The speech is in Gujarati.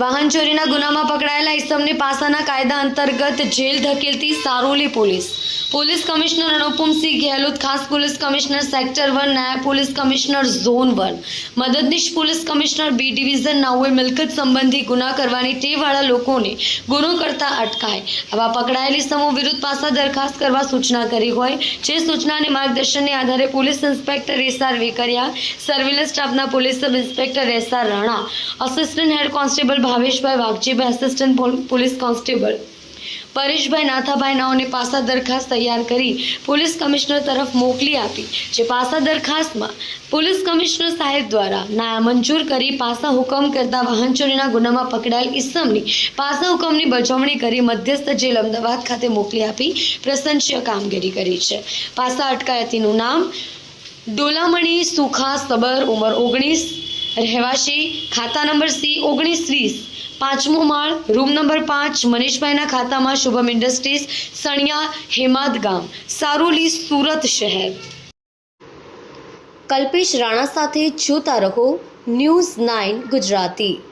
વાહન ચોરીના ગુનામાં પકડાયેલા ઇસમને પાસાના કાયદા અંતર્ગત jail ધકેલતી Saroli police. Police commissioner Anupamsinh Gehlot, ખાસ પોલીસ કમિશનર સેક્ટર વન, નાયબ પોલીસ કમિશનર ઝોન વન. મદદનીશ પોલીસ કમિશનર બી ડિવિઝન નાઓએ મિલકત સંબંધી ગુના કરવાની ટેવાળા લોકોને ગુનો કરતા અટકાય. આવા પકડાયેલી સમૂહ વિરુદ્ધ પાસા દરખાસ્ત કરવા સૂચના કરી હોય. જે સૂચનાને માર્ગદર્શનને આધારે police inspector S R Vekariya surveillance સ્ટાફના police sub inspector S R Rana, assistant head constable Bhaveshbhai Vaghjibhai, assistant police constable Pareshbhai Nathabhai નાઓને પાસા દરખાસ્ત તૈયાર કરી પોલીસ કમિશનર તરફ મોકલી આપી, જે પાસા દરખાસ્તમાં પોલીસ કમિશનર સાહેબ દ્વારા ના મંજૂર કરી પાસા હુકમ કરતા વાહન ચોરીના ગુનામાં પકડાયેલ ઇસમની પાસા હુકમની બજવણી કરી મધ્યસ્થ જેલ અમદાવાદ ખાતે મોકલી આપી પ્રશંસ્ય કામગીરી કરી છે. પાસા અટકાયતીનું નામ ડોલામણી સુખા સબર ઉંમર ઓગણીસ, રહેવાસી ખાતા નંબર સી ઓગણીસ વીસ પાંચમો માળ, રૂમ નંબર પાંચ, મનીષભાઈના ખાતામાં શુભમ ઇન્ડસ્ટ્રીઝ, સણિયા, હેમાદ ગામ. સારોલી, સુરત શહેર. કલ્પેશ રાણા સાથે જોતા રહો ન્યૂઝ નાઇન ગુજરાતી.